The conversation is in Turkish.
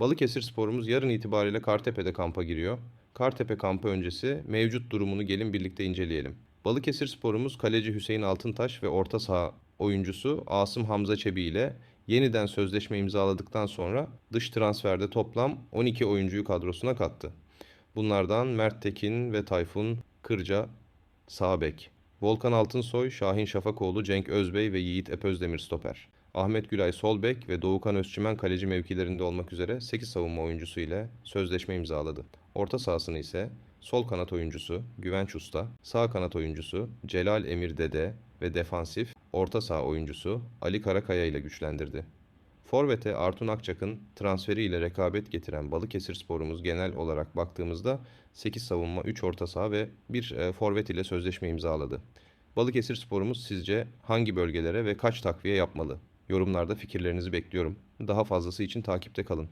Balıkesir sporumuz yarın itibariyle Kartepe'de kampa giriyor. Kartepe kampı öncesi mevcut durumunu gelin birlikte inceleyelim. Balıkesir sporumuz kaleci Hüseyin Altıntaş ve orta saha oyuncusu Asım Hamza Çebi ile yeniden sözleşme imzaladıktan sonra dış transferde toplam 12 oyuncuyu kadrosuna kattı. Bunlardan Mert Tekin ve Tayfun Kırca sağ bek. Volkan Altınsoy, Şahin Şafakoğlu, Cenk Özbey ve Yiğit Epözdemir stoper. Ahmet Gülay sol bek ve Doğukan Özçimen kaleci mevkilerinde olmak üzere 8 savunma oyuncusu ile sözleşme imzaladı. Orta sahasını ise sol kanat oyuncusu Güvenç Usta, sağ kanat oyuncusu Celal Emir Dede ve defansif orta saha oyuncusu Ali Karakaya ile güçlendirdi. Forvet'e Artun Akçak'ın transferiyle rekabet getiren Balıkesir sporumuz genel olarak baktığımızda 8 savunma, 3 orta saha ve 1 e, forvet ile sözleşme imzaladı. Balıkesir sporumuz sizce hangi bölgelere ve kaç takviye yapmalı? Yorumlarda fikirlerinizi bekliyorum. Daha fazlası için takipte kalın.